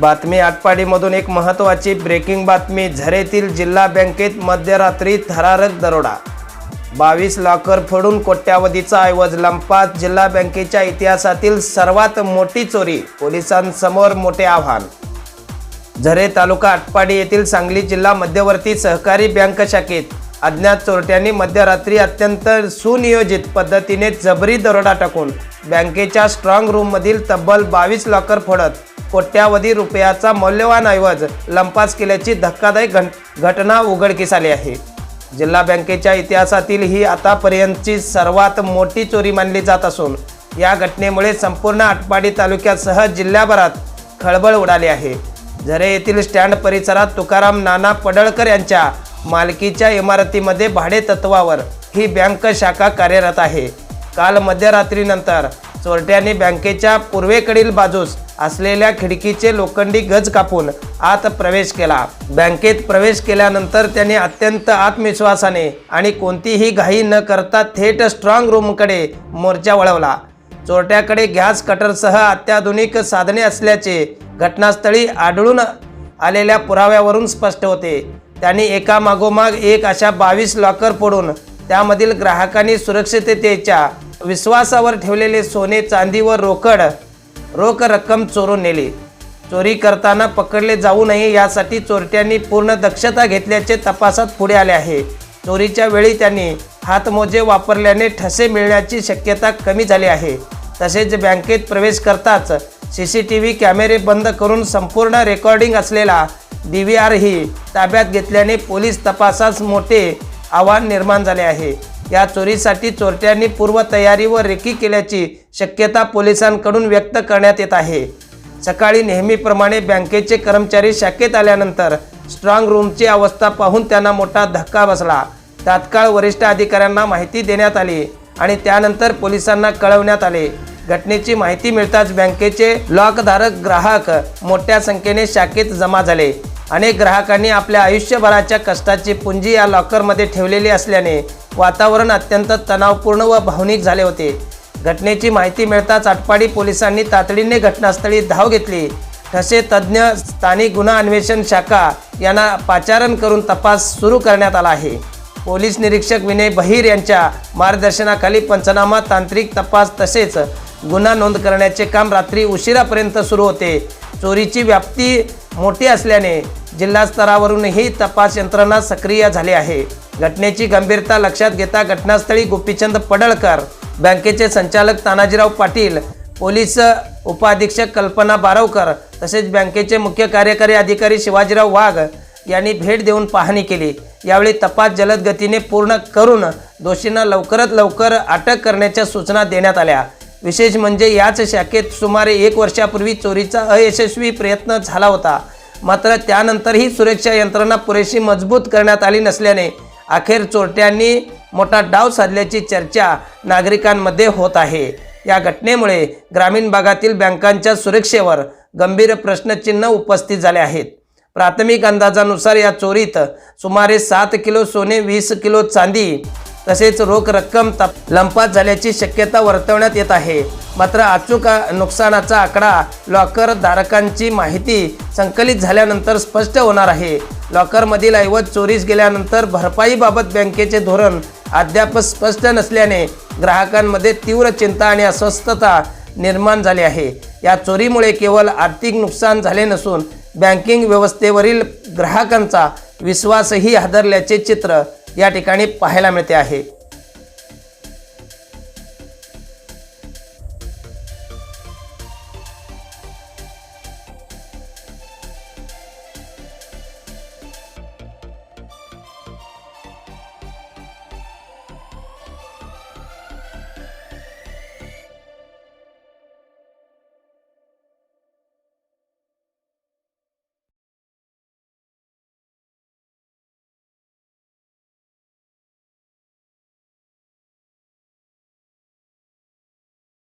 बातमी आटपाडीमधून एक महत्त्वाची ब्रेकिंग बातमी झरेतील जिल्हा बँकेत मध्यरात्री थरारक दरोडा. बावीस लॉकर फोडून कोट्यावधीचा ऐवज लंपात जिल्हा बँकेच्या इतिहासातील सर्वात मोठी चोरी पोलिसांसमोर मोठे आव्हान. झरे तालुका आटपाडी येथील सांगली जिल्हा मध्यवर्ती सहकारी बँक शाखेत अज्ञात चोरट्यांनी मध्यरात्री अत्यंत सुनियोजित पद्धतीने जबरी दरोडा टाकून बँकेच्या स्ट्रॉंग रूममधील तब्बल बावीस लॉकर फोडत कोट्यावधी रुपयाचा मौल्यवान ऐवज लंपास केल्याची धक्कादायक घन घटना उघडकीस आली आहे. जिल्हा बँकेच्या इतिहासातील ही आतापर्यंतची सर्वात मोठी चोरी मानली जात असून या घटनेमुळे संपूर्ण आटपाडी तालुक्यासह जिल्ह्याभरात खळबळ उडाली आहे. झरे येथील स्टँड परिसरात तुकाराम नाना पडळकर यांच्या मालकीच्या इमारतीमध्ये भाडे तत्वावर ही बँक शाखा कार्यरत आहे. काल मध्यरात्रीनंतर चोरट्यांनी बँकेच्या पूर्वेकडील बाजूस असलेल्या खिडकीचे लोखंडी गज कापून आत प्रवेश केला. बँकेत प्रवेश केल्यानंतर त्यांनी अत्यंत आत्मविश्वासाने आणि कोणतीही घाई न करता थेट स्ट्रॉंग रूमकडे मोर्चा वळवला. चोरट्याकडे गॅस कटरसह अत्याधुनिक साधने असल्याचे घटनास्थळी आढळून आलेल्या पुराव्यावरून स्पष्ट होते. त्यांनी एका मागोमाग एक अशा बावीस लॉकर फोडून त्यामधील ग्राहकांनी सुरक्षिततेच्या विश्वासावर ठेवलेले सोने चांदी व रोकड रोख रक्कम चोरून नेली. चोरी करताना पकडले जाऊ नये यासाठी चोरट्यांनी पूर्ण दक्षता घेतल्याचे तपासात पुढे आले आहे. चोरीच्या वेळी त्यांनी हातमोजे वापरल्याने ठसे मिळण्याची शक्यता कमी झाली आहे. तसेच बँकेत प्रवेश करताच सी सी टी व्ही कॅमेरे बंद करून संपूर्ण रेकॉर्डिंग असलेला डी व्ही आरही ताब्यात घेतल्याने पोलीस तपासास मोठे आव्हान निर्माण झाले आहे. या चोरीसाठी चोरट्यांनी पूर्वतयारी व रेकी केल्याची शक्यता पोलिसांकडून व्यक्त करण्यात येत आहे. सकाळी नेहमीप्रमाणे बँकेचे कर्मचारी शाखेत आल्यानंतर स्ट्रॉंग रूमची अवस्था पाहून त्यांना मोठा धक्का बसला. तात्काळ वरिष्ठ अधिकाऱ्यांना माहिती देण्यात आली आणि त्यानंतर पोलिसांना कळवण्यात आले. घटनेची माहिती मिळताच बँकेचे लॉकधारक ग्राहक मोठ्या संख्येने शाखेत जमा झाले. अनेक ग्राहकांनी आपल्या आयुष्यभराच्या कष्टाची पुंजी या लॉकरमध्ये ठेवलेली असल्याने वातावरण अत्यंत तणावपूर्ण व भावनिक झाले होते. घटनेची माहिती मिळताच आटपाडी पोलिसांनी तातडीने घटनास्थळी धाव घेतली. ठसे तज्ज्ञ स्थानिक गुन्हा अन्वेषण शाखा यांना पाचारण करून तपास सुरू करण्यात आला आहे. पोलीस निरीक्षक विनय बहिर यांच्या मार्गदर्शनाखाली पंचनामा तांत्रिक तपास तसेच गुन्हा नोंद करण्याचे काम रात्री उशिरापर्यंत सुरू होते. चोरीची व्याप्ती मोठी असल्याने जिल्हा स्तरावरूनही तपास यंत्रणा सक्रिय झाली आहे. घटनेची गंभीरता लक्षात घेता घटनास्थळी गोपीचंद पडळकर बँकेचे संचालक तानाजीराव पाटील पोलीस उपाधीक्षक कल्पना बारवकर तसेच बँकेचे मुख्य कार्यकारी अधिकारी शिवाजीराव वाघ यांनी भेट देऊन पाहणी केली. यावेळी तपास जलद गतीने पूर्ण करून दोषींना लवकरात लवकर अटक करण्याच्या सूचना देण्यात आल्या. विशेष म्हणजे याच शाखेत सुमारे एक वर्षापूर्वी चोरीचा अयशस्वी प्रयत्न झाला होता. मात्र त्यानंतरही सुरक्षा यंत्रणा पुरेशी मजबूत करण्यात आली नसल्याने अखेर चोरट्यांनी मोठा डाव साधल्याची चर्चा नागरिकांमध्ये होत आहे. या घटनेमुळे ग्रामीण भागातील बँकांच्या सुरक्षेवर गंभीर प्रश्नचिन्ह उपस्थित झाले आहेत. प्राथमिक अंदाजानुसार या चोरीत सुमारे सात किलो सोने वीस किलो चांदी तसेच रोख रक्कम तप लंपात झाल्याची शक्यता वर्तवण्यात येत आहे. मात्र अचूक नुकसानाचा आकडा लॉकर धारकांची माहिती संकलित झाल्यानंतर स्पष्ट होणार आहे. लॉकरमधील ऐवज चोरीस गेल्यानंतर भरपाईबाबत बँकेचे धोरण अद्याप स्पष्ट नसल्याने ग्राहकांमध्ये तीव्र चिंता आणि अस्वस्थता निर्माण झाली आहे. या चोरीमुळे केवळ आर्थिक नुकसान झाले नसून बँकिंग व्यवस्थेवरील ग्राहकांचा विश्वासही हादरल्याचे चित्र या ठिकाणी पाहायला मिळते आहे.